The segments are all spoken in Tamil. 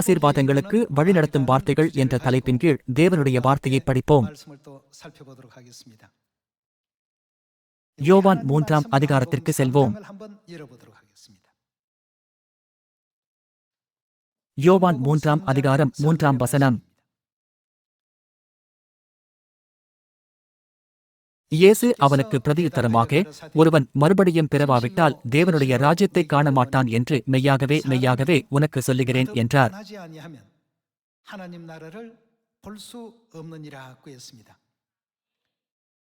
ஆசீர்வாதங்களுக்கு வழிநடத்தும் வார்த்தைகள் என்ற தலைப்பின் கீழ் தேவனுடைய வார்த்தையை படிப்போம். யோவான் மூன்றாம் அதிகாரத்திற்கு செல்வோம். யோவான் மூன்றாம் அதிகாரம் மூன்றாம் வசனம். இயேசு அவனுக்கு பிரதியுத்தரமாக ஒருவன் மறுபடியும் பிறவாவிட்டால் தேவனுடைய ராஜ்யத்தை காண மாட்டான் என்று மெய்யாகவே மெய்யாகவே உனக்கு சொல்லுகிறேன் என்றார்.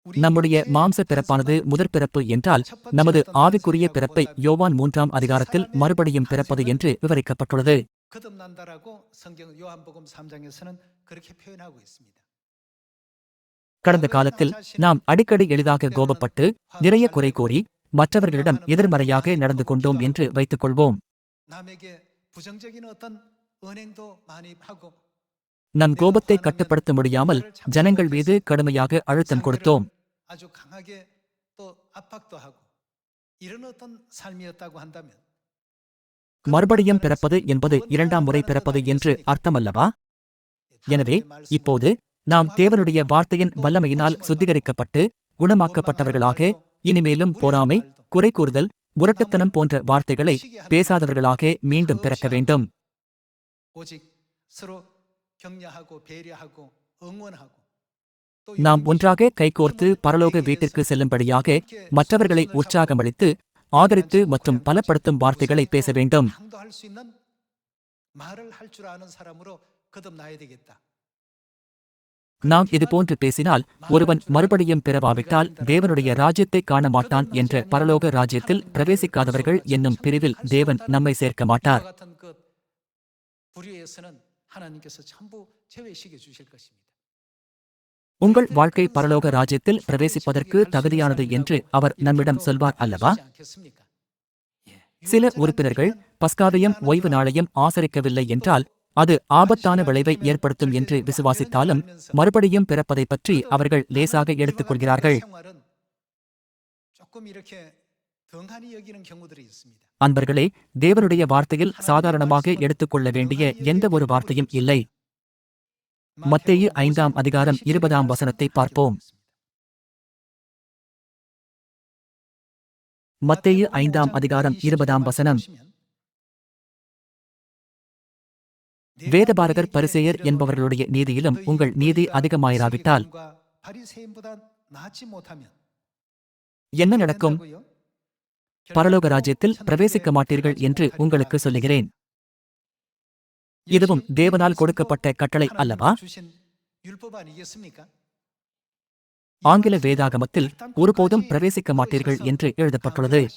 நம்முடைய மாம்ச பிறப்பானது முதற் பிறப்பு என்றால் நமது ஆவிக்குரிய பிறப்பை யோவான் மூன்றாம் அதிகாரத்தில் மறுபடியும் பிறப்பது என்று விவரிக்கப்பட்டுள்ளது. கடந்த காலத்தில் நாம் அடிக்கடி எளிதாக கோபப்பட்டு நிறைய குறை கூறி மற்றவர்களிடம் எதிர்மறையாக நடந்து கொண்டோம் என்று வைத்துக் கொள்வோம் நம் கோபத்தை கட்டுப்படுத்த முடியாமல் ஜனங்கள் மீது கடுமையாக அழுத்தம் கொடுத்தோம். மறுபடியும் பிறப்பது என்பது இரண்டாம் முறை பிறப்பது என்று அர்த்தமல்லவா? எனவே இப்போது நாம் தேவனுடைய வார்த்தையின் வல்லமையினால் சுத்திகரிக்கப்பட்டு குணமாக்கப்பட்டவர்களாக இனிமேலும் போராமை குறை கூறுதல் முரட்டுத்தனம் போன்ற வார்த்தைகளை பேசாதவர்களாக மீண்டும் பிறக்க வேண்டும். நாம் ஒன்றாக கைகோர்த்து பரலோக வீட்டிற்கு செல்லும்படியாக மற்றவர்களை உற்சாகமளித்து ஆதரித்து மற்றும் பலப்படுத்தும் வார்த்தைகளை பேச வேண்டும். நாம் இது போன்று பேசினால் ஒருவன் மறுபடியும் பிறவாவிட்டால் தேவனுடைய ராஜ்யத்தை காண மாட்டான் என்ற பரலோக ராஜ்யத்தில் பிரவேசிக்காதவர்கள் என்னும் பிரிவில் தேவன் நம்மை சேர்க்க மாட்டார். உங்கள் வாழ்க்கை பரலோக ராஜ்யத்தில் பிரவேசிப்பதற்கு தகுதியானது என்று அவர் நம்மிடம் சொல்வார் அல்லவா? சில உறுப்பினர்கள் பஸ்காவையும் ஓய்வு நாளையும் ஆசரிக்கவில்லை என்றால் அது ஆபத்தான விளைவை ஏற்படுத்தும் என்று விசுவாசித்தாலும் மறுபடியும் பிறப்பதை பற்றி அவர்கள் லேசாக எடுத்துக்கொள்கிறார்கள் அன்பர்களே தேவனுடைய வார்த்தையில் சாதாரணமாக எடுத்துக்கொள்ள வேண்டிய எந்த ஒரு வார்த்தையும் இல்லை. மத்தேயு ஐந்தாம் அதிகாரம் இருபதாம் வசனத்தை பார்ப்போம். மத்தேயு ஐந்தாம் அதிகாரம் இருபதாம் வசனம். வேதபாரகர் பரிசேயர் என்பவர்களுடைய நீதியிலும் உங்கள் நீதி அதிகமாயிராவிட்டால் என்ன நடக்கும்? பரலோக ராஜ்யத்தில் பிரவேசிக்க மாட்டீர்கள் என்று உங்களுக்கு சொல்லுகிறேன். இதுவும் தேவனால் கொடுக்கப்பட்ட கட்டளை அல்லவா? ஆங்கில வேதாகமத்தில் ஒருபோதும் பிரவேசிக்க மாட்டீர்கள் என்று எழுதப்பட்டுள்ளது.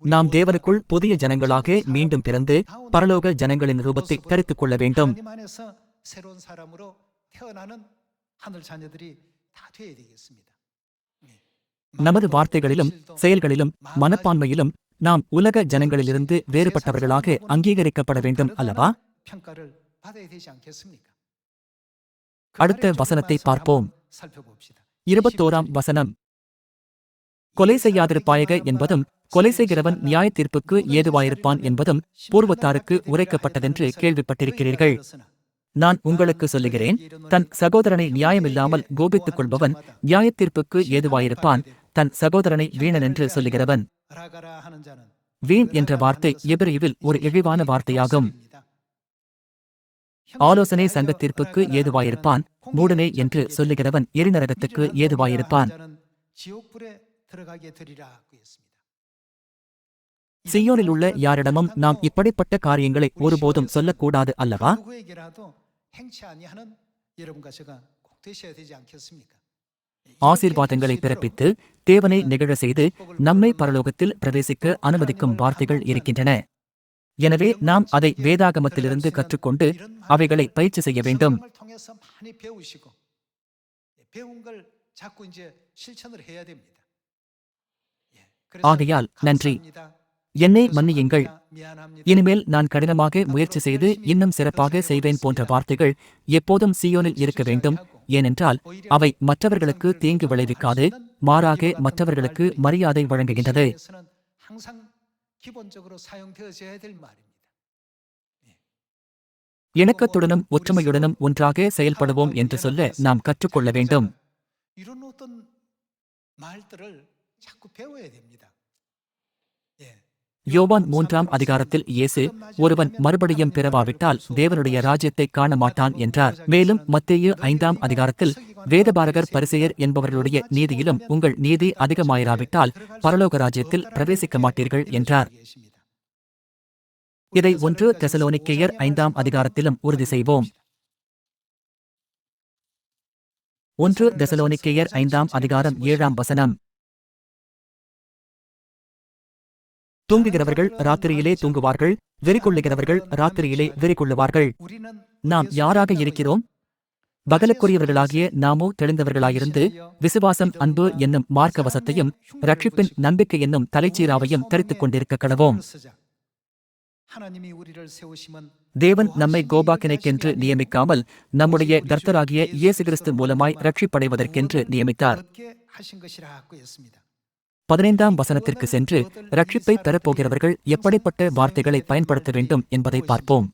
நாம் தேவனுக்குள் புதிய ஜனங்களாக மீண்டும் பிறந்து பரலோக ஜனங்களின் ரூபத்தை கருத்துக் கொள்ள வேண்டும். நமது வார்த்தைகளிலும் செயல்களிலும் மனப்பான்மையிலும் நாம் உலக ஜனங்களிலிருந்து வேறுபட்டவர்களாக அங்கீகரிக்கப்பட வேண்டும் அல்லவா? அடுத்த வசனத்தை பார்ப்போம். இருபத்தோராம் வசனம். கொலை செய்யாதிருப்பாயக என்பதும் கொலை செய்கிறவன் நியாய தீர்ப்புக்கு ஏதுவாயிருப்பான் என்பதும் பூர்வத்தாருக்கு உரைக்கப்பட்டதென்று கேள்விப்பட்டிருக்கிறீர்கள். நான் உங்களுக்கு சொல்லுகிறேன் தன் சகோதரனை நியாயமில்லாமல் கோபித்துக் கொள்பவன் நியாய தீர்ப்புக்கு ஏதுவாயிருப்பான் தன் சகோதரனை வீணன் என்று சொல்லுகிறவன். வீண் என்ற வார்த்தை எபிரியில் ஒரு இழிவான வார்த்தையாகும். ஆலோசனை சங்க தீர்ப்புக்கு ஏதுவாயிருப்பான் மூடனே என்று சொல்லுகிறவன் எரிநரகத்துக்கு ஏதுவாயிருப்பான். சியோனில் உள்ள யாரிடமும் நாம் இப்படிப்பட்ட காரியங்களை ஒருபோதும் சொல்லக்கூடாது அல்லவா? ஆசீர்வாதங்களை பிறப்பித்து தேவனை நிகழ செய்து நம்மை பரலோகத்தில் பிரவேசிக்க அனுமதிக்கும் வார்த்தைகள் இருக்கின்றன. எனவே நாம் அதை வேதாகமத்திலிருந்து கற்றுக்கொண்டு அவைகளை பயிற்சி செய்ய வேண்டும். ஆகையால் நன்றி. என்னை மன்னியுங்கள் 미안합니다. இனிமேல் நான் கடினமாக முயற்சி செய்து இன்னும் சிறப்பாக செய்வேன் போன்ற வார்த்தைகள் எப்போதும் சியோனில் இருக்க வேண்டும் ஏனென்றால் அவை மற்றவர்களுக்கு தீங்கு விளைவிக்காது மாறாக மற்றவர்களுக்கு மரியாதை வழங்குகின்றது 에서는 항상 기본적으로 사용되어져야 될 말입니다. இணக்கத்துடனும் ஒற்றுமையுடனும் ஒன்றாக செயல்படுவோம் என்று சொல்ல நாம் கற்றுக்கொள்ள வேண்டும் 이런 어떤 말들을 자꾸 배워야 됩니다. 예. யோவான் மூன்றாம் அதிகாரத்தில் இயேசு ஒருவன் மறுபடியும் பிறவாவிட்டால் தேவனுடைய ராஜ்யத்தை காண மாட்டான் என்றார். மேலும் மத்தேயு ஐந்தாம் அதிகாரத்தில் வேதபாரகர் பரிசெயர் என்பவர்களுடைய நீதியிலும் உங்கள் நீதி அதிகமாயிராவிட்டால் பரலோக ராஜ்யத்தில் பிரவேசிக்க மாட்டீர்கள் என்றார். இதை ஒன்று தெசலோனிக்கேயர் ஐந்தாம் அதிகாரத்திலும் உறுதி செய்வோம். ஒன்று தெசலோனிக்கேயர் ஐந்தாம் அதிகாரம் ஏழாம் வசனம். தூங்குகிறவர்கள் ராத்திரியிலே தூங்குவார்கள் வெறிக்கொள்ளுகிறவர்கள் ராத்திரியிலே வெறி கொள்ளுவார்கள் நாம் யாராக இருக்கிறோம்? பகலுக்குரியவர்களாகிய நாமோ தெளிந்தவர்களாயிருந்து விசுவாசம் அன்பு என்னும் மார்க்கவசத்தையும் ரட்சிப்பின் நம்பிக்கை என்னும் தலைச்சீராவையும் தரித்துக் கொண்டிருக்க கடவோம். தேவன் நம்மை கோபாக்கினைக்கென்று நியமிக்காமல் நம்முடைய கர்த்தராகிய இயேசு கிறிஸ்து மூலமாய் ரட்சிப்படைவதற்கென்று நியமித்தார். பதினைந்தாம் வசனத்திற்கு சென்று ரட்சிப்பை பெறப்போகிறவர்கள் எப்படிப்பட்ட வார்த்தைகளை பயன்படுத்த வேண்டும் என்பதை பார்ப்போம்.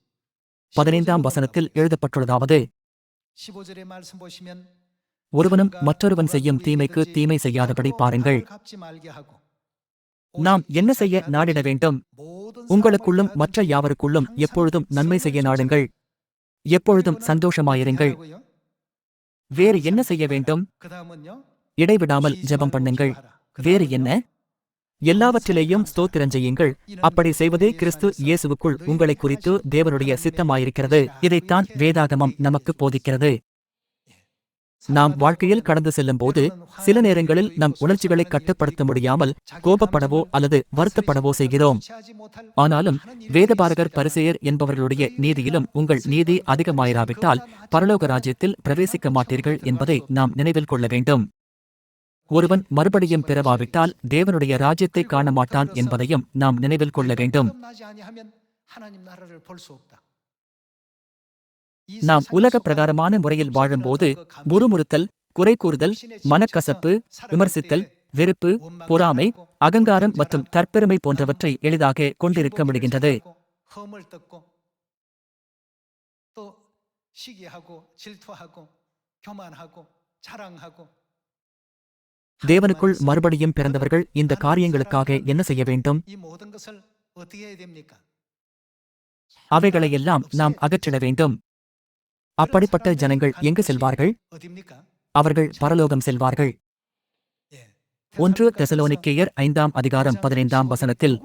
பதினைந்தாம் வசனத்தில் எழுதப்பட்டுள்ளதாவது ஒருவனும் மற்றொருவன் செய்யும் தீமைக்கு தீமை செய்யாதபடி பாருங்கள். நாம் என்ன செய்ய நாடிட வேண்டும்? உங்களுக்குள்ளும் மற்ற யாவருக்குள்ளும் எப்பொழுதும் நன்மை செய்ய நாடுங்கள். எப்பொழுதும் சந்தோஷமாயிருங்கள். வேறு என்ன செய்ய வேண்டும்? இடைவிடாமல் ஜெபம் பண்ணுங்கள். வேறு என்ன? எல்லாவற்றிலேயும் ஸ்தோத்திரம் செய்யுங்கள். அப்படி செய்வதே கிறிஸ்து இயேசுவுக்குள் உங்களை குறித்து தேவனுடைய சித்தமாயிருக்கிறது. இதைத்தான் வேதாகமம் நமக்கு போதிக்கிறது. நாம் வாழ்க்கையில் கடந்து செல்லும் போது சில நேரங்களில் நம் உணர்ச்சிகளை கட்டுப்படுத்த முடியாமல் கோபப்படவோ அல்லது வருத்தப்படவோ செய்கிறோம். ஆனாலும் வேதபாரகர் பரிசெயர் என்பவர்களுடைய நீதியிலும் உங்கள் நீதி அதிகமாயிராவிட்டால் பரலோக ராஜ்யத்தில் பிரவேசிக்க மாட்டீர்கள் என்பதை நாம் நினைவில் கொள்ள வேண்டும். ஒருவன் மறுபடியும் பிறவாவிட்டால் தேவனுடைய ராஜ்யத்தை காண மாட்டான் என்பதையும் நாம் நினைவில் கொள்ள வேண்டும் 나지 아니하면 하나님 나라를 볼 수 없다. நாம் உலக பிரகாரமான முறையில் வாழும்போது முறுமுறுத்தல் குறை கூறுதல் மனக்கசப்பு விமர்சித்தல் வெறுப்பு பொறாமை அகங்காரம் மற்றும் தற்பெருமை போன்றவற்றை எளிதாக கொண்டிருக்க முடிகின்றது 험을 듣고 또 시기하고 질투하고 교만하고 자랑하고 தேவனுக்குள் மறுபடியும் பிறந்தவர்கள் இந்த காரியங்களுக்காக என்ன செய்ய வேண்டும்? அவைகளையெல்லாம் நாம் அகற்றிட வேண்டும். அப்படிப்பட்ட ஜனங்கள் எங்கு செல்வார்கள் அவர்கள் பரலோகம் செல்வார்கள் ஒன்று தெசலோனிக்கேயர் ஐந்தாம் அதிகாரம் பதினைந்தாம் வசனத்தில்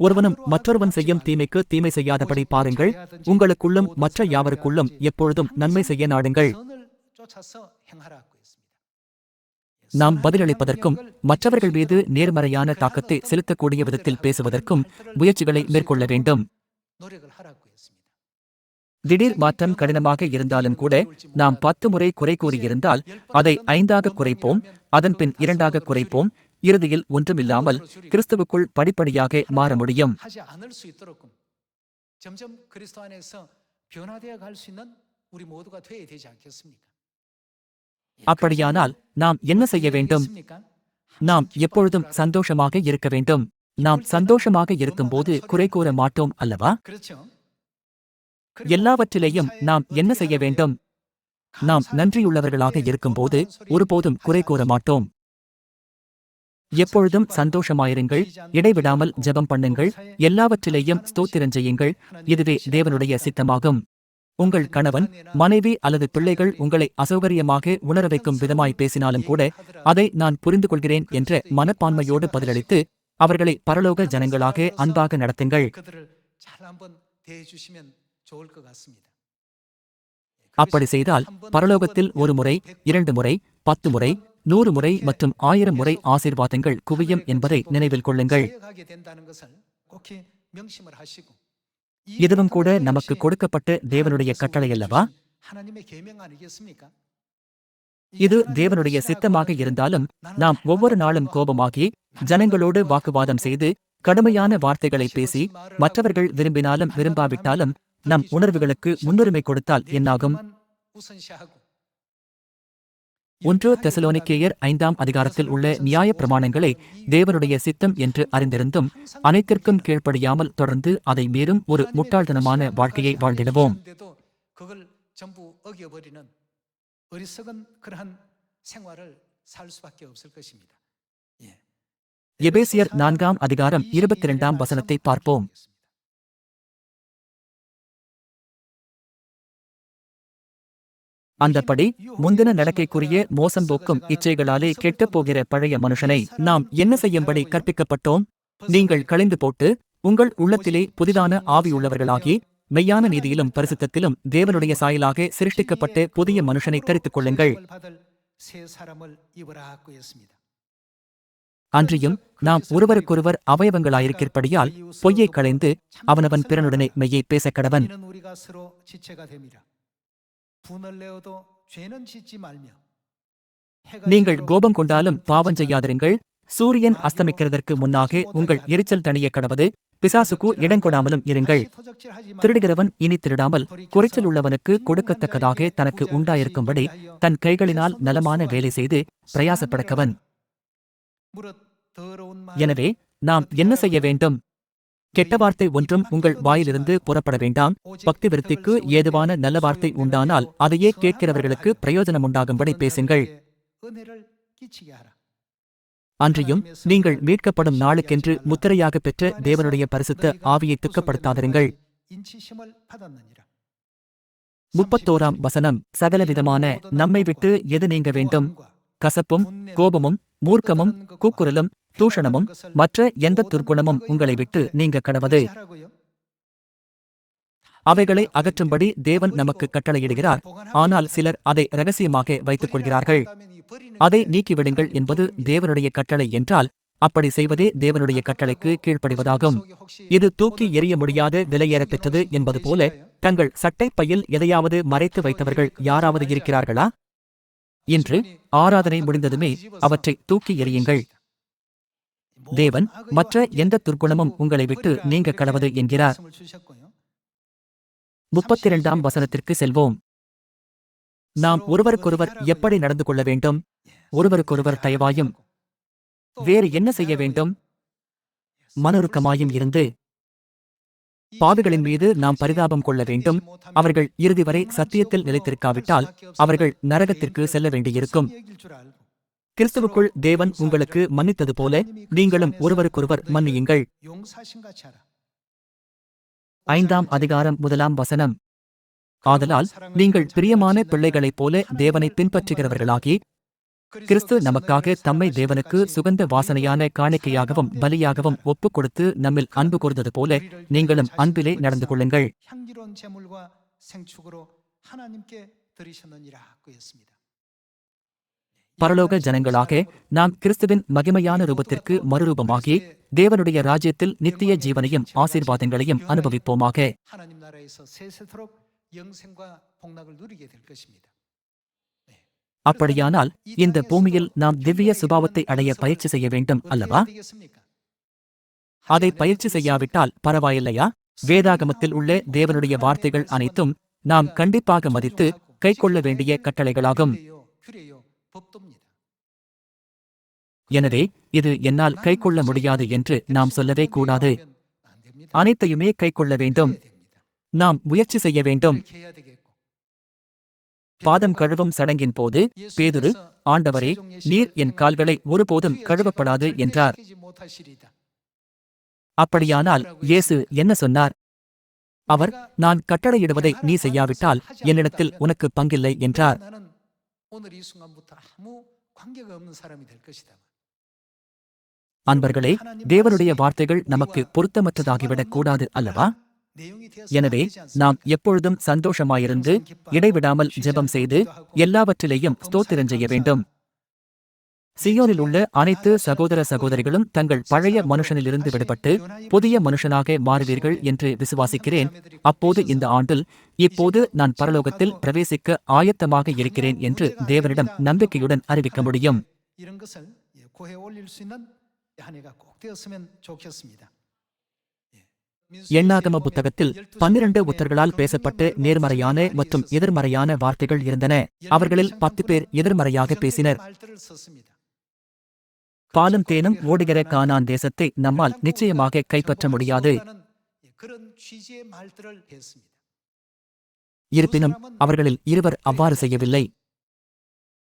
ஒருவனும் மற்றொருவன் செய்யும் தீமைக்கு தீமை செய்யாதபடி பாருங்கள் உங்களுக்குள்ளும் மற்ற யாவருக்குள்ளும் எப்பொழுதும் நன்மை செய்ய நாடுங்கள் நாம் பதிலளிப்பதற்கும் மற்றவர்கள் மீது நேர்மறையான தாக்கத்தை செலுத்தக்கூடிய விதத்தில் பேசுவதற்கும் முயற்சிகளை மேற்கொள்ள வேண்டும் 노력을 하라고 했습니다. திடீர் மாற்றம் கடினமாக இருந்தாலும் கூட நாம் பத்து முறை குறை கூறியிருந்தால் அதை ஐந்தாக குறைப்போம் அதன்பின் இரண்டாக குறைப்போம் இறுதியில் ஒன்றுமில்லாமல் கிறிஸ்துவுக்குள் படிப்படியாக மாற முடியும் 하지 않을 수 있도록 점점 그리스도 안에서 변화되어 갈 수 있는 우리 모두가 되어야 되지 않겠습니까? அப்படியானால் நாம் என்ன செய்ய வேண்டும்? நாம் எப்பொழுதும் சந்தோஷமாக இருக்க வேண்டும். நாம் சந்தோஷமாக இருக்கும்போது குறை கூற மாட்டோம் அல்லவா? எல்லாவற்றிலேயும் நாம் என்ன செய்ய வேண்டும்? நாம் நன்றியுள்ளவர்களாக இருக்கும்போது ஒருபோதும் குறை கூற மாட்டோம். எப்பொழுதும் சந்தோஷமாயிருங்கள். இடைவிடாமல் ஜெபம் பண்ணுங்கள். எல்லாவற்றிலேயும் ஸ்தோத்திரஞ்செய்யுங்கள் இதுவே தேவனுடைய சித்தமாகும். உங்கள் கணவன் மனைவி அல்லது பிள்ளைகள் உங்களை அசௌகரியமாக உணர வைக்கும் விதமாய் பேசினாலும் கூட அதை நான் புரிந்து கொள்கிறேன் என்ற மனப்பான்மையோடு பதிலளித்து அவர்களை பரலோக ஜனங்களாக அன்பாக நடத்துங்கள். அப்படி செய்தால் பரலோகத்தில் ஒரு முறை இரண்டு முறை பத்து முறை நூறு முறை மற்றும் ஆயிரம் முறை ஆசீர்வாதங்கள் குவியும் என்பதை நினைவில் கொள்ளுங்கள். இதுவும் கூட நமக்கு கொடுக்கப்பட்டு தேவனுடைய கட்டளை அல்லவா இது தேவனுடைய சித்தமாக இருந்தாலும் நாம் ஒவ்வொரு நாளும் கோபமாகி ஜனங்களோடு வாக்குவாதம் செய்து கடுமையான வார்த்தைகளை பேசி மற்றவர்கள் விரும்பினாலும் விரும்பாவிட்டாலும் நம் உணர்வுகளுக்கு முன்னுரிமை கொடுத்தால் என்னாகும் ஒன்று தெசலோனிக்கேயர் ஐந்தாம் அதிகாரத்தில் உள்ள நியாய பிரமாணங்களை தேவனுடைய சித்தம் என்று அறிந்திருந்தும் அனைத்திற்கும் கீழ்ப்படியாமல் தொடர்ந்து அதை மீறும் ஒரு முட்டாள்தனமான வாழ்க்கையை வாழ்ந்திடுவோம். எபேசியர் நான்காம் அதிகாரம் இருபத்தி இரண்டாம் வசனத்தை பார்ப்போம். அந்தபடி முந்தின நடக்கைக்குரிய மோசம் போக்கும் இச்சைகளாலே கெட்டப் போகிற பழைய மனுஷனை நாம் என்ன செய்யும்படி கற்பிக்கப்பட்டோம்? நீங்கள் களைந்து போட்டு உங்கள் உள்ளத்திலே புதிதான ஆவியுள்ளவர்களாகி மெய்யான நீதியிலும் பரிசுத்தத்திலும் தேவனுடைய சாயலாக சிருஷ்டிக்கப்பட்ட புதிய மனுஷனை தரித்துக் கொள்ளுங்கள். அன்றியும் நாம் ஒருவருக்கொருவர் அவயவங்களாயிருக்கிறபடியால் பொய்யை களைந்து அவனவன் பிறனுடனே மெய்யை பேச கடவன் நீங்கள் கோபம் கொண்டாலும் பாவம் செய்யாதிருங்கள். சூரியன் அஸ்தமிக்கிறதற்கு முன்னாக உங்கள் எரிச்சல் தனியை கடவது. பிசாசுக்கு இடங்கொடாமலும் இருங்கள். திருடுகிறவன் இனி திருடாமல் குறைச்சல் உள்ளவனுக்கு கொடுக்கத்தக்கதாக தனக்கு உண்டாயிருக்கும்படி தன் கைகளினால் நலமான வேலை செய்து பிரயாசப்படக்கவன் எனவே நாம் என்ன செய்ய வேண்டும்? கெட்ட வார்த்தை ஒன்றும் உங்கள் வாயிலிருந்து புறப்பட வேண்டாம். பக்தி விருத்திக்கு ஏதுவான நல்ல வார்த்தை உண்டானால் அதையே கேட்கிறவர்களுக்கு பிரயோஜனம் உண்டாகும்படி பேசுங்கள். அன்றியும் நீங்கள் மீட்கப்படும் நாளுக்கென்று முத்திரையாக பெற்ற தேவனுடைய பரிசுத்த ஆவியை துக்கப்படுத்தாதிருங்கள். முப்பத்தோராம் வசனம். சகலவிதமான நம்மை விட்டு எது நீங்க வேண்டும்? கசப்பும் கோபமும் மூர்க்கமும் கூக்குரலும் தூஷணமும் மற்ற எந்த துர்க்குணமும் உங்களை விட்டு நீங்க கடவது. அவைகளை அகற்றும்படி தேவன் நமக்கு கட்டளையிடுகிறார். ஆனால் சிலர் அதை ரகசியமாக வைத்துக் கொள்கிறார்கள். அதை நீக்கிவிடுங்கள் என்பது தேவனுடைய கட்டளை என்றால் அப்படி செய்வதே தேவனுடைய கட்டளைக்கு கீழ்ப்படுவதாகும். இது தூக்கி எறிய முடியாத விலையேறப்பெற்றது என்பது போல தங்கள் சட்டை பையில் எதையாவது மறைத்து வைத்தவர்கள் யாராவது இருக்கிறார்களா? இன்று ஆராதனை முடிந்ததுமே அவற்றை தூக்கி எறியுங்கள். தேவன் மற்ற எந்த துர்க்குணமும் உங்களை விட்டு நீங்க கடவது என்கிறார். முப்பத்தி இரண்டாம் வசனத்திற்கு செல்வோம். நாம் ஒருவருக்கொருவர் எப்படி நடந்து கொள்ள வேண்டும்? ஒருவருக்கொருவர் தயவாயும் வேறு என்ன செய்ய வேண்டும்? மனொருக்கமாயும் இருந்து பாவிகளின் மீது நாம் பரிதாபம் கொள்ள வேண்டும். அவர்கள் இறுதி வரை சத்தியத்தில் நிலைத்திருக்காவிட்டால் அவர்கள் நரகத்திற்கு செல்ல வேண்டியிருக்கும். கிறிஸ்துவுக்குள் தேவன் உங்களுக்கு மன்னித்தது போல நீங்களும் ஒருவருக்கொருவர் மன்னியுங்கள். ஐந்தாம் அதிகாரம் முதலாம் வசனம். ஆதலால் நீங்கள் பிரியமான பிள்ளைகளைப் போல தேவனை பின்பற்றுகிறவர்களாகி கிறிஸ்து நமக்காக தம்மை தேவனுக்கு சுகந்த வாசனையான காணிக்கையாகவும் பலியாகவும் ஒப்புக் கொடுத்து நம்மில் அன்பு கூர்ந்தது போல நீங்களும் அன்பிலே நடந்து கொள்ளுங்கள். பரலோக ஜனங்களாக நாம் கிறிஸ்துவின் மகிமையான ரூபத்திற்கு மறுரூபமாகி தேவனுடைய ராஜ்யத்தில் நித்திய ஜீவனையும் ஆசீர்வாதங்களையும் அனுபவிப்போமாக. அப்படியானால் இந்த பூமியில் நாம் திவ்ய சுபாவத்தை அடைய பயிற்சி செய்ய வேண்டும் அல்லவா? அதை பயிற்சி செய்யாவிட்டால் பரவாயில்லையா? வேதாகமத்தில் உள்ள தேவனுடைய வார்த்தைகள் அனைத்தும் நாம் கண்டிப்பாக மதித்து கைக்கொள்ள வேண்டிய கட்டளைகளாகும். எனவே இது என்னால் கைக்கொள்ள முடியாது என்று நாம் சொல்லவே கூடாது. அனைத்தையுமே கைக்கொள்ள வேண்டும். நாம் முயற்சி செய்ய வேண்டும். பாதம் கழுவும் சடங்கின் போது பேதுரு ஆண்டவரே நீர் என் கால்களை ஒருபோதும் கழுவப்படாது என்றார். அப்படியானால் இயேசு என்ன சொன்னார்? அவர் நான் கட்டளையிடுவதை நீ செய்யாவிட்டால் என்னிடத்தில் உனக்கு பங்கில்லை என்றார். 오늘 이 순간부터 아무 관계가 없는 사람이 될 것이다. அன்பர்களே தேவனுடைய வார்த்தைகள் நமக்கு பொருத்தமற்றதாகிவிடக் கூடாது அல்லவா எனவே நாம் எப்பொழுதும் சந்தோஷமாயிருந்து இடைவிடாமல் ஜெபம் செய்து எல்லாவற்றிலேயும் ஸ்தோத்திரம் செய்ய வேண்டும் சியோனில் உள்ள அனைத்து சகோதர சகோதரிகளும் தங்கள் பழைய மனுஷனிலிருந்து விடுபட்டு புதிய மனுஷனாக மாறுவீர்கள் என்று விசுவாசிக்கிறேன். அப்போது இந்த ஆண்டில் இப்போது நான் பரலோகத்தில் பிரவேசிக்க ஆயத்தமாக இருக்கிறேன் என்று தேவனிடம் நம்பிக்கையுடன் அறிவிக்க முடியும். எண்ணாகம புத்தகத்தில் பன்னிரண்டு புத்தர்களால் பேசப்பட்டு நேர்மறையான மற்றும் எதிர்மறையான வார்த்தைகள் இருந்தன. அவர்களில் பத்து பேர் எதிர்மறையாக பேசினர். பாலும் தேனும் ஓடுகிற கானான் தேசத்தை நம்மால் நிச்சயமாக கைப்பற்ற முடியாது. இருப்பினும் அவர்களில் இருவர் அவ்வாறு செய்யவில்லை.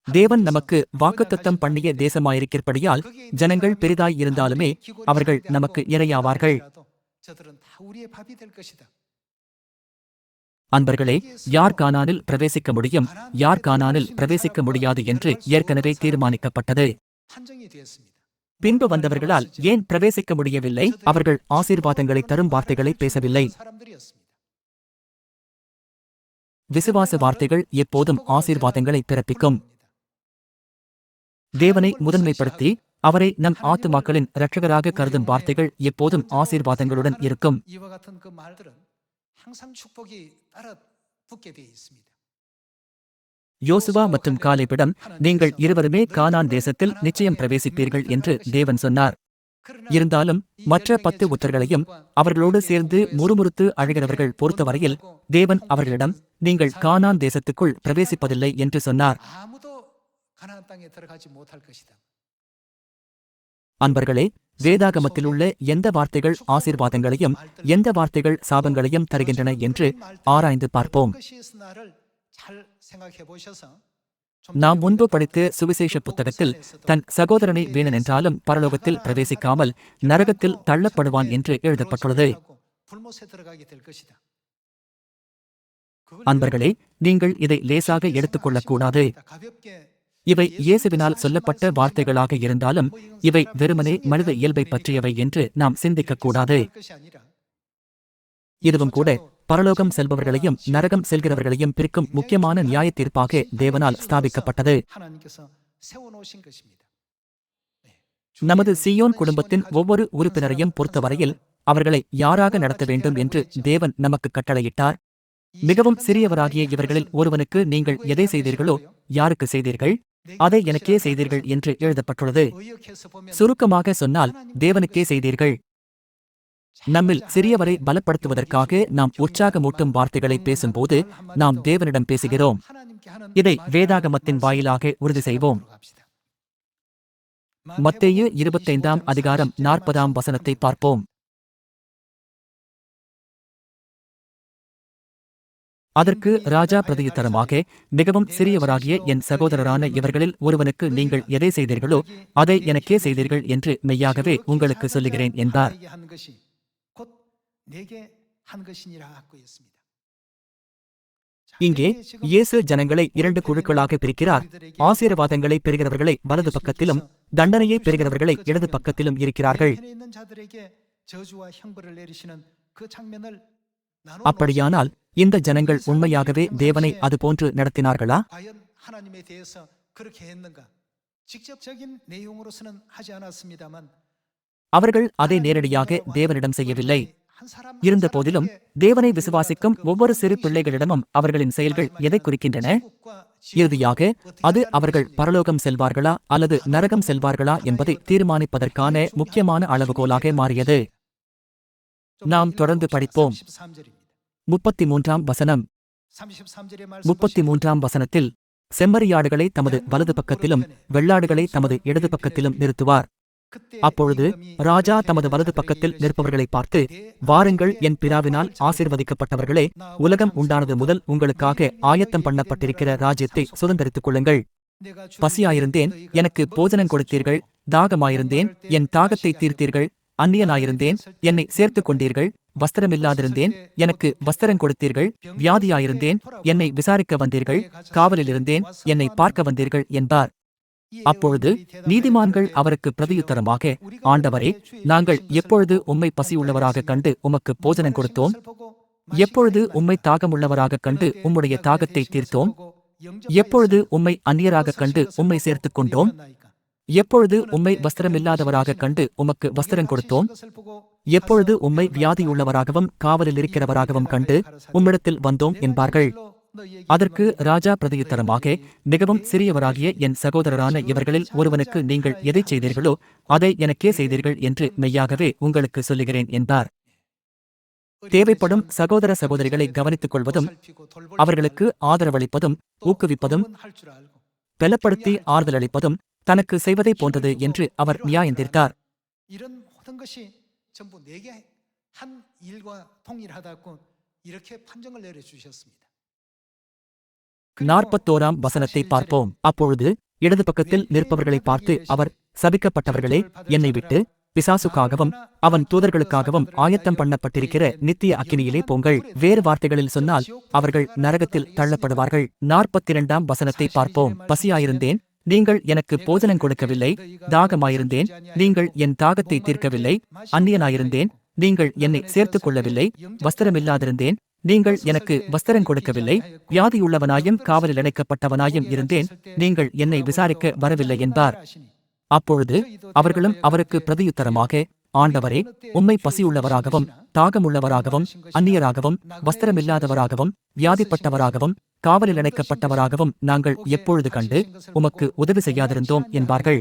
தேவன் நமக்கு வாக்குத்தத்தம் பண்ணிய தேசமாயிருக்கிறபடியால் ஜனங்கள் பெரிதாய் இருந்தாலுமே அவர்கள் நமக்கு இரையாவார்கள். அன்பர்களே யார் கானானில் பிரவேசிக்க முடியும்? யார் கானானில் பிரவேசிக்க முடியாது என்று ஏற்கனவே தீர்மானிக்கப்பட்டது. பின்பு வந்தவர்களால் ஏன் பிரவேசிக்க முடியவில்லை? அவர்கள் ஆசீர்வாதங்களை தரும் வார்த்தைகளை பேசவில்லை. விசுவாச வார்த்தைகள் எப்போதும் ஆசீர்வாதங்களை பிறப்பிக்கும். தேவனை முதன்மைப்படுத்தி அவரை நம் ஆத்துமாக்களின் இரட்சகராக கருதும் வார்த்தைகள் எப்போதும் ஆசீர்வாதங்களுடன் இருக்கும். யோசுவா மற்றும் காலேபிடம் நீங்கள் இருவருமே கானான் தேசத்தில் நிச்சயம் பிரவேசிப்பீர்கள் என்று தேவன் சொன்னார். இருந்தாலும் மற்ற பத்து ஒற்றர்களையும் அவர்களோடு சேர்ந்து முறுமுறுத்து அழுகிறவர்கள் பொறுத்தவரையில் தேவன் அவர்களிடம் நீங்கள் கானான் தேசத்துக்குள் பிரவேசிப்பதில்லை என்று சொன்னார். அன்பர்களே வேதாகமத்தில் உள்ள எந்த வார்த்தைகள் ஆசீர்வாதங்களையும் எந்த வார்த்தைகள் சாபங்களையும் தருகின்றன என்று ஆராய்ந்து பார்ப்போம். நாம் முன்பு படித்து சுவிசேஷ புத்தகத்தில் தன் சகோதரனை வேணன் என்றாலும் பரலோகத்தில் பிரவேசிக்காமல் நரகத்தில் தள்ளப்படுவான் என்று எழுதப்பட்டுள்ளது. அன்பர்களே நீங்கள் இதை லேசாக எடுத்துக்கொள்ளக்கூடாது. இவை இயேசுவினால் சொல்லப்பட்ட வார்த்தைகளாக இருந்தாலும் இவை வெறுமனே மனித இயல்பை பற்றியவை என்று நாம் சிந்திக்கக்கூடாது. இதுவும் கூட பரலோகம் செல்பவர்களையும் நரகம் செல்கிறவர்களையும் பிரிக்கும் முக்கியமான நியாய தீர்ப்பாக தேவனால் ஸ்தாபிக்கப்பட்டது. நமது சியோன் குடும்பத்தின் ஒவ்வொரு உறுப்பினரையும் பொறுத்தவரையில் அவர்களை யாராக நடத்த வேண்டும் என்று தேவன் நமக்கு கட்டளையிட்டார். மிகவும் சிறியவராகிய இவர்களில் ஒருவனுக்கு நீங்கள் எதை செய்தீர்களோ யாருக்கு செய்தீர்கள்? அதை எனக்கே செய்தீர்கள் என்று எழுதப்பட்டுள்ளது. சுருக்கமாக சொன்னால் தேவனுக்கே செய்தீர்கள். நம்மில் சிறியவரை பலப்படுத்துவதற்காக நாம் உற்சாகமூட்டும் வார்த்தைகளை பேசும்போது நாம் தேவனிடம் பேசுகிறோம். இதை வேதாகமத்தின் வாயிலாக உறுதி செய்வோம். மத்தேயு இருபத்தைந்தாம் அதிகாரம் நாற்பதாம் வசனத்தை பார்ப்போம். அதற்கு ராஜா பிரதியுத்தரமாக மிகவும் சிறியவராகிய என் சகோதரரான இவர்களில் ஒருவனுக்கு நீங்கள் எதை செய்தீர்களோ அதை எனக்கே செய்தீர்கள் என்று மெய்யாகவே உங்களுக்கு சொல்லுகிறேன் என்றார். இங்கே இயேசு ஜனங்களை இரண்டு குழுக்களாக பிரிக்கிறார். ஆசீர்வாதங்களை பெறுகிறவர்களை வலது பக்கத்திலும் தண்டனையை பெறுகிறவர்களை இடது பக்கத்திலும் இருக்கிறார்கள். அப்படியானால் இந்த ஜனங்கள் உண்மையாகவே தேவனை அதுபோன்று நடத்தினார்களா? அவர்கள் அதை நேரடியாக தேவனிடம் செய்யவில்லை. இருந்த போதிலும் தேவனை விசுவாசிக்கும் ஒவ்வொரு சிறு பிள்ளைகளிடமும் அவர்களின் செயல்கள் எதை குறிக்கின்றன? இறுதியாக அது அவர்கள் பரலோகம் செல்வார்களா அல்லது நரகம் செல்வார்களா என்பதை தீர்மானிப்பதற்கான முக்கியமான அளவுகோலாக மாறியது. நாம் தொடர்ந்து படிப்போம். முப்பத்தி மூன்றாம் வசனம். முப்பத்தி மூன்றாம் வசனத்தில் செம்மறியாடுகளை தமது வலது பக்கத்திலும் வெள்ளாடுகளை தமது இடது பக்கத்திலும் நிறுத்துவார். அப்பொழுது ராஜா தமது வலது பக்கத்தில் நிற்பவர்களை பார்த்து வாருங்கள் என் பிதாவினால் ஆசீர்வதிக்கப்பட்டவர்களே உலகம் உண்டானது முதல் உங்களுக்காக ஆயத்தம் பண்ணப்பட்டிருக்கிற ராஜ்யத்தை சுதந்தரித்துக் கொள்ளுங்கள். பசியாயிருந்தேன் எனக்கு போஜனம் கொடுத்தீர்கள் தாகமாயிருந்தேன் என் தாகத்தை தீர்த்தீர்கள் அந்நியனாயிருந்தேன் என்னை சேர்த்துக் கொண்டீர்கள் வஸ்திரமில்லாதிருந்தேன் எனக்கு வஸ்திரம் கொடுத்தீர்கள் வியாதியாயிருந்தேன் என்னை விசாரிக்க வந்தீர்கள் காவலில் இருந்தேன் என்னை பார்க்க வந்தீர்கள் என்பார். அப்பொழுது நீதிமான்கள் அவருக்கு பிரதியுத்தரமாக ஆண்டவரே நாங்கள் எப்பொழுது உம்மை பசியுள்ளவராக கண்டு உமக்கு போஜனம் கொடுத்தோம்? எப்பொழுது உம்மை தாகமுள்ளவராக கண்டு உம்முடைய தாகத்தை தீர்த்தோம்? எப்பொழுது உம்மை அந்நியராக கண்டு உம்மை சேர்த்துக் கொண்டோம்? எப்பொழுது உம்மை வஸ்திரமில்லாதவராக கண்டு உமக்கு வஸ்திரம் கொடுத்தோம்? எப்பொழுது உம்மை வியாதியுள்ளவராகவும் காவலில் இருக்கிறவராகவும் கண்டு உம்மிடத்தில் வந்தோம்? என்பார்கள். அதற்கு ராஜா பிரதியுத்தரமாக மிகவும் சிறியவராகிய என் சகோதரரான இவர்களில் ஒருவனுக்கு நீங்கள் எதைச் செய்தீர்களோ அதை எனக்கே செய்தீர்கள் என்று மெய்யாகவே உங்களுக்கு சொல்லுகிறேன் என்பார் தேவைப்படும் சகோதர சகோதரிகளை கவனித்துக் கொள்வதும் அவர்களுக்கு ஆதரவளிப்பதும் ஊக்குவிப்பதும் பலப்படுத்தி ஆறுதல் அளிப்பதும் தனக்கு செய்வதை போன்றது என்று அவர் நியாயந்தீர்த்தார் 이런 모든 것이 전부 내게 한 일과 동일하다고 이렇게 판정을 내려 주셨습니다. நாற்பத்தோராம் வசனத்தை பார்ப்போம். அப்பொழுது இடது பக்கத்தில் நிற்பவர்களை பார்த்து அவர் சபிக்கப்பட்டவர்களே என்னை விட்டு பிசாசுக்காகவும் அவன் தூதர்களுக்காகவும் ஆயத்தம் பண்ணப்பட்டிருக்கிற நித்திய அக்கினியிலே போங்கள். வேறு வார்த்தைகளில் சொன்னால் அவர்கள் நரகத்தில் தள்ளப்படுவார்கள். நாற்பத்தி இரண்டாம் வசனத்தை பார்ப்போம். பசியாயிருந்தேன் நீங்கள் எனக்கு போஜனம் கொடுக்கவில்லை. தாகமாயிருந்தேன் நீங்கள் என் தாகத்தை தீர்க்கவில்லை. அந்நியனாயிருந்தேன் நீங்கள் என்னை சேர்த்துக் கொள்ளவில்லை. வஸ்திரமில்லாதிருந்தேன் நீங்கள் எனக்கு வஸ்திரம் கொடுக்கவில்லை வியாதியுள்ளவனாயும் காவலில் அடைக்கப்பட்டவனாயும் இருந்தேன் நீங்கள் என்னை விசாரிக்க வரவில்லை என்பார் அப்பொழுது அவர்களும் அவருக்கு பிரதியுத்தரமாக ஆண்டவரே உம்மை பசியுள்ளவராகவும் தாகமுள்ளவராகவும் அந்நியராகவும் வஸ்திரமில்லாதவராகவும் வியாதிப்பட்டவராகவும் காவலில் அடைக்கப்பட்டவராகவும் நாங்கள் எப்பொழுது கண்டு உமக்கு உதவி செய்யாதிருந்தோம் என்பார்கள்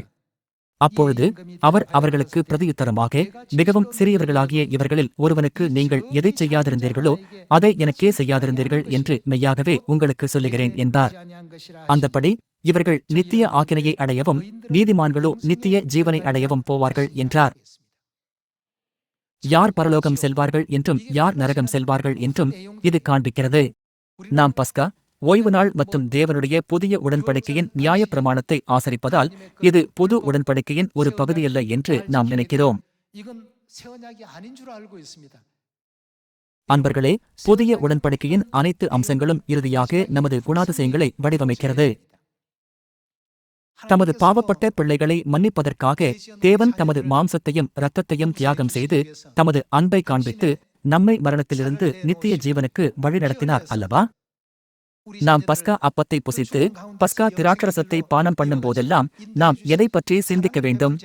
அப்பொழுது அவர் அவர்களுக்கு பிரதியுத்தரமாக மிகவும் சிறியவர்களாகிய இவர்களில் ஒருவனுக்கு நீங்கள் எதை செய்யாதிருந்தீர்களோ அதை எனக்கே செய்யாதிருந்தீர்கள் என்று மெய்யாகவே உங்களுக்கு சொல்லுகிறேன் என்றார். அந்தப்படி இவர்கள் நித்திய ஆக்கினையை அடையவும் நீதிமான்களோ நித்திய ஜீவனை அடையவும் போவார்கள் என்றார். யார் பரலோகம் செல்வார்கள் என்றும் யார் நரகம் செல்வார்கள் என்றும் இது காண்பிக்கிறது. நாம் பஸ்கா ஓய்வு நாள் மற்றும் தேவனுடைய புதிய உடன்படிக்கையின் நியாய பிரமாணத்தை ஆசரிப்பதால் இது புது உடன்படிக்கையின் ஒரு பகுதியல்ல என்று நாம் நினைக்கிறோம். அன்பர்களே புதிய உடன்படிக்கையின் அனைத்து அம்சங்களும் இறுதியாக நமது குணாதிசயங்களை வடிவமைக்கிறது. தமது பாவப்பட்ட பிள்ளைகளை மன்னிப்பதற்காக தேவன் தமது மாம்சத்தையும் இரத்தத்தையும் தியாகம் செய்து தமது அன்பை காண்பித்து நம்மை மரணத்திலிருந்து நித்திய ஜீவனுக்கு வழிநடத்தினார் அல்லவா? நாம் பஸ்கா அப்பத்தை புசித்து பஸ்கா திராட்சரசத்தை பானம் பண்ணும் போதெல்லாம் நாம் எதை பற்றி சிந்திக்க வேண்டும்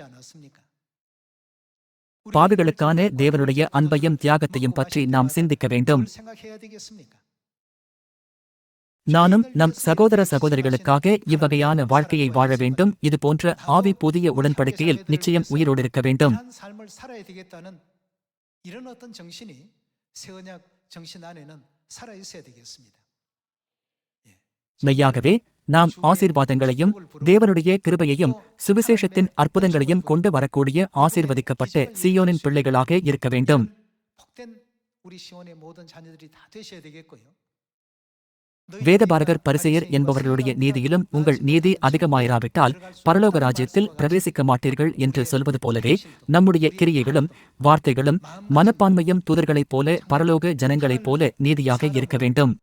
பாவிகளுக்கான தேவனுடைய அன்பையும் தியாகத்தையும் பற்றி நாம் சிந்திக்க வேண்டும் 생각해야 되겠습니까? நானும் நம் சகோதர சகோதரிகளுக்காக இவ்வகையான வாழ்க்கையை வாழ வேண்டும் இது போன்ற ஆவி புதிய உடன்படிக்கையில் நிச்சயம் உயிரோடு இருக்க வேண்டும் 한 삶을 살아야 되겠다는 이런 어떤 정신이 새 언약 정신 안에는 살아 있어야 되겠습니다. மெய்யாகவே நாம் ஆசீர்வாதங்களையும் தேவனுடைய கிருபையையும் சுவிசேஷத்தின் அற்புதங்களையும் கொண்டு வரக்கூடிய ஆசீர்வதிக்கப்பட்ட சியோனின் பிள்ளைகளாக இருக்க வேண்டும். வேதபாரகர் பரிசெயர் என்பவர்களுடைய நீதியிலும் உங்கள் நீதி அதிகமாயிராவிட்டால் பரலோக ராஜ்யத்தில் பிரவேசிக்க மாட்டீர்கள் என்று சொல்வது போலவே நம்முடைய கிரியைகளும் வார்த்தைகளும் மனப்பான்மையும் தூதர்களைப் போல பரலோக ஜனங்களைப் போல நீதியாக இருக்க வேண்டும்.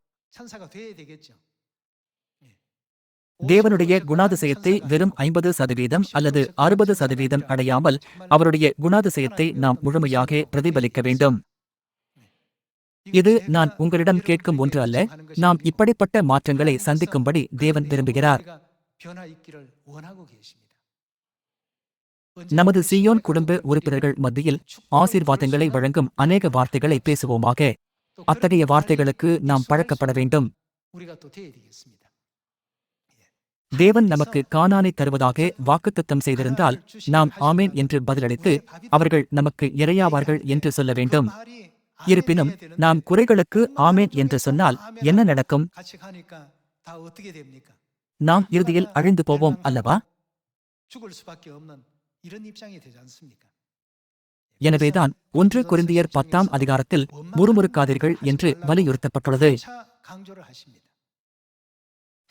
தேவனுடைய குணாதிசயத்தை வெறும் ஐம்பது சதவீதம் அல்லது அறுபது சதவீதம் அடையாமல் அவருடைய குணாதிசயத்தை நாம் முழுமையாக பிரதிபலிக்க வேண்டும். இது நான் உங்களிடம் கேட்கும் ஒன்று அல்ல. நாம் இப்படிப்பட்ட மாற்றங்களை சந்திக்கும்படி தேவன் விரும்புகிறார். நமது சியோன் குடும்ப உறுப்பினர்கள் மத்தியில் ஆசீர்வாதங்களை வழங்கும் அநேக வார்த்தைகளை பேசுவோமாக. அத்தகைய வார்த்தைகளுக்கு நாம் பழக்கப்பட வேண்டும். தேவன் நமக்கு காணானை தருவதாக வாக்குத்தத்தம் செய்திருந்தால் நாம் ஆமேன் என்று பதிலளித்து அவர்கள் நமக்கு இறையாவார்கள் என்று சொல்ல வேண்டும். இருப்பினும் நாம் குறைகளுக்கு ஆமேன் என்று சொன்னால் என்ன நடக்கும்? நாம் இறுதியில் அழிந்து போவோம் அல்லவா? எனவேதான் ஒன்று குருந்தியர் பத்தாம் அதிகாரத்தில் முறுமுறுக்காதீர்கள் என்று வலியுறுத்தப்பட்டுள்ளது.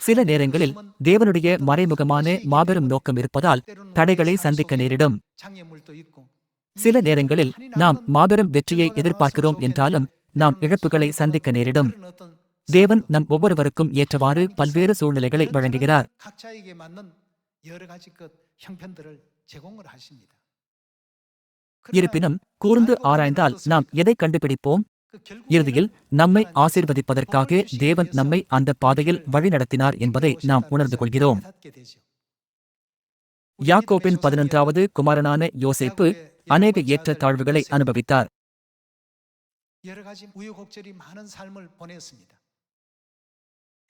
சில நேரங்களில் தேவனுடைய மறைமுகமான மாபெரும் நோக்கம் இருப்பதால் தடைகளை சந்திக்க நேரிடும். சில நேரங்களில் நாம் மாபெரும் வெற்றியை எதிர்பார்க்கிறோம் என்றாலும் நாம் இழப்புகளை சந்திக்க நேரிடும். தேவன் நம் ஒவ்வொருவருக்கும் ஏற்றவாறு பல்வேறு சூழ்நிலைகளை வழங்குகிறார். இருப்பினும் கூர்ந்து ஆராய்ந்தால் நாம் எதை கண்டுபிடிப்போம்? இறுதியில் நம்மை ஆசீர்வதிப்பதற்காக தேவன் நம்மை அந்த பாதையில் வழிநடத்தினார் என்பதை நாம் உணர்ந்து கொள்கிறோம். யாக்கோபின் பதினொன்றாவது குமாரனான யோசேப்பு அநேக ஏற்ற தாழ்வுகளை அனுபவித்தார்.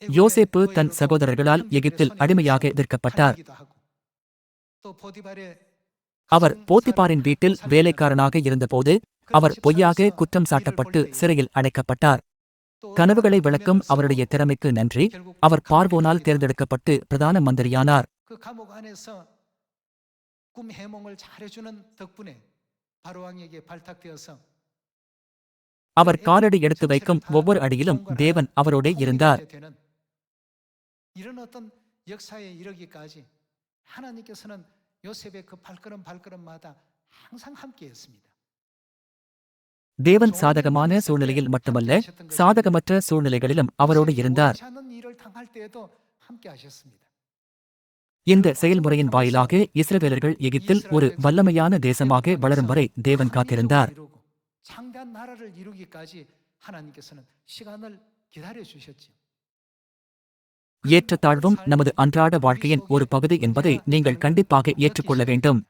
யோசேப்பு தன் சகோதரர்களால் எகிப்தில் அடிமையாக விற்கப்பட்டார் அவர் போத்திபாரின் வீட்டில் வேலைக்காரனாக இருந்தபோது அவர் பொய்யாக குற்றம் சாட்டப்பட்டு சிறையில் அடைக்கப்பட்டார் கனவுகளை விளக்கும் அவருடைய திறமைக்கு நன்றி அவர் பார்வோனால் தேர்ந்தெடுக்கப்பட்டு பிரதான மந்திரியானார் 그 감옥 안에서 꿈 해몽을 잘해주는 덕분에 바로왕에게 발탁되어서 அவர் காலடி எடுத்து வைக்கும் ஒவ்வொரு அடியிலும் தேவன் அவரோடே இருந்தார் 되는 이런 어떤 역사에 이르기까지 하나님께서는 요셉의 그 발걸음 발걸음마다 항상 함께했습니다. தேவன் சாதகமான சூழ்நிலையில் மட்டுமல்ல சாதகமற்ற சூழ்நிலைகளிலும் அவரோடு இருந்தார். இந்த செயல்முறையின் வாயிலாக இஸ்ரவேலர்கள் எகிப்தில் ஒரு வல்லமையான தேசமாக வளரும் வரை தேவன் காத்திருந்தார். ஏற்றத்தாழ்வும் நமது அன்றாட வாழ்க்கையின் ஒரு பகுதி என்பதை நீங்கள் கண்டிப்பாக ஏற்றுக்கொள்ள வேண்டும்.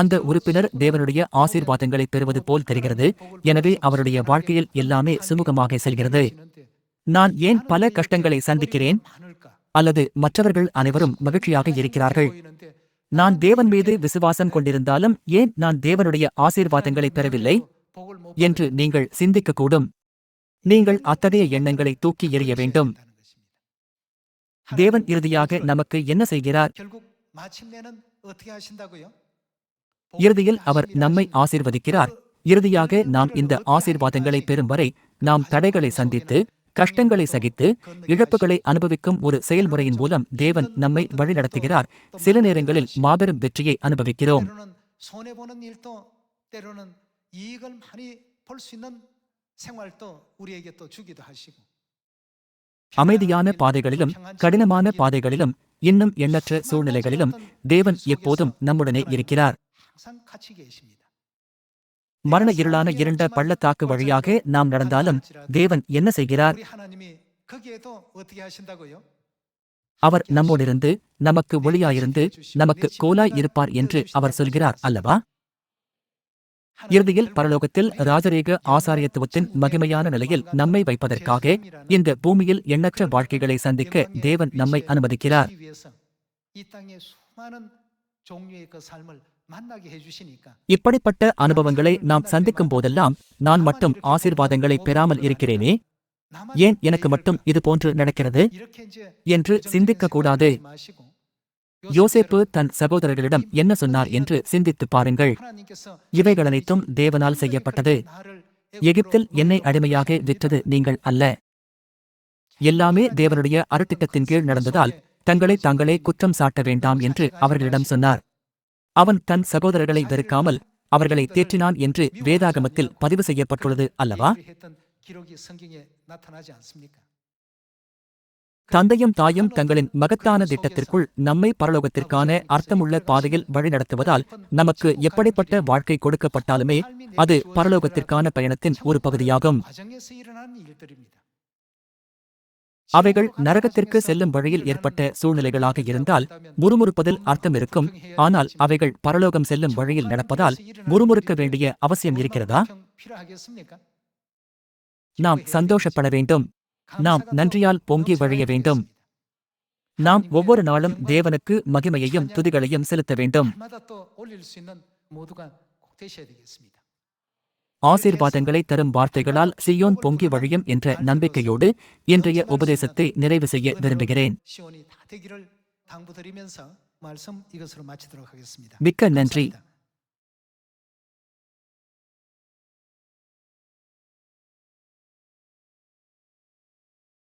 அந்த உறுப்பினர் தேவனுடைய ஆசீர்வாதங்களை பெறுவது போல் தெரிகிறது. எனவே அவருடைய வாழ்க்கையில் எல்லாமே சுமூகமாக செல்கிறது. நான் ஏன் பல கஷ்டங்களை சந்திக்கிறேன்? அல்லது மற்றவர்கள் அனைவரும் மகிழ்ச்சியாக இருக்கிறார்கள்? நான் தேவன் மீது விசுவாசம் கொண்டிருந்தாலும் ஏன் நான் தேவனுடைய ஆசீர்வாதங்களை பெறவில்லை? என்று நீங்கள் சிந்திக்கக்கூடும். நீங்கள் அத்தகைய எண்ணங்களை தூக்கி எறிய வேண்டும். தேவன் இறுதியாக நமக்கு என்ன செய்கிறார்? இறுதியில் அவர் நம்மை ஆசிர்வதிக்கிறார். இறுதியாக நாம் இந்த ஆசீர்வாதங்களை பெறும் வரை நாம் தடைகளை சந்தித்து கஷ்டங்களை சகித்து இழப்புகளை அனுபவிக்கும் ஒரு செயல்முறையின் மூலம் தேவன் நம்மை வழிநடத்துகிறார். சில நேரங்களில் மாபெரும் வெற்றியை அனுபவிக்கிறோம். அமைதியான பாதைகளிலும் கடினமான பாதைகளிலும் இன்னும் எண்ணற்ற சூழ்நிலைகளிலும் தேவன் எப்போதும் நம்முடனே இருக்கிறார். மரண இருளான இரண்ட பள்ளத்தாக்கு வழியாக நாம் நடந்தாலும் தேவன் என்ன செய்கிறார்? அவர் நம்மோடிருந்து நமக்கு ஒளியாயிருந்து நமக்கு கோலாய் இருப்பார் என்று அவர் சொல்கிறார் அல்லவா? இறுதியில் பரலோகத்தில் ராஜரேக ஆசாரியத்துவத்தின் மகிமையான நிலையில் நம்மை வைப்பதற்காக இந்த பூமியில் எண்ணற்ற வாழ்க்கைகளை சந்திக்க தேவன் நம்மை அனுமதிக்கிறார். இப்படிப்பட்ட அனுபவங்களை நாம் சந்திக்கும் போதெல்லாம் நான் மட்டும் ஆசீர்வாதங்களை பெறாமல் இருக்கிறேனே? ஏன் எனக்கு மட்டும் இது போன்று நடக்கிறது? என்று சிந்திக்க கூடாது. யோசேப்பு தன் சகோதரர்களிடம் என்ன சொன்னார் என்று சிந்தித்து பாருங்கள். இவைகள் அனைத்தும் தேவனால் செய்யப்பட்டது. எகிப்தில் என்னை அடிமையாக விற்றது நீங்கள் அல்ல. எல்லாமே தேவனுடைய அருத்திட்டத்தின் கீழ் நடந்ததால் தங்களை தாங்களே குற்றம் சாட்ட வேண்டாம் என்று அவர்களிடம் சொன்னார். அவன் தன் சகோதரர்களை வெறுக்காமல் அவர்களை தேற்றினான் என்று வேதாகமத்தில் பதிவு செய்யப்பட்டுள்ளது அல்லவா? தந்தையும் தாயும் தங்களின் மகத்தான திட்டத்திற்குள் நம்மை பரலோகத்திற்கான அர்த்தமுள்ள பாதையில் வழிநடத்துவதால் நமக்கு எப்படிப்பட்ட வாழ்க்கை கொடுக்கப்பட்டாலுமே அது பரலோகத்திற்கான பயணத்தின் ஒரு பகுதியாகும். அவைகள் நரகத்திற்கு செல்லும் வழியில் ஏற்பட்ட சூழ்நிலைகளாக இருந்தால் முறுமுறுப்பதில் அர்த்தம் இருக்கும். ஆனால் அவைகள் பரலோகம் செல்லும் வழியில் நடப்பதால் முறுமுறுக்க வேண்டிய அவசியம் இருக்கிறதா? நாம் சந்தோஷப்பட வேண்டும். நாம் நன்றியால் பொங்கி வழிய வேண்டும். நாம் ஒவ்வொரு நாளும் தேவனுக்கு மகிமையையும் துதிகளையும் செலுத்த வேண்டும். ஆசீர்வாதங்களை தரும் வார்த்தைகளால் சியோன் பொங்கி வழியும் என்ற நம்பிக்கையோடு இன்றைய உபதேசத்தை நிறைவு செய்ய விரும்புகிறேன். மிக்க நன்றி.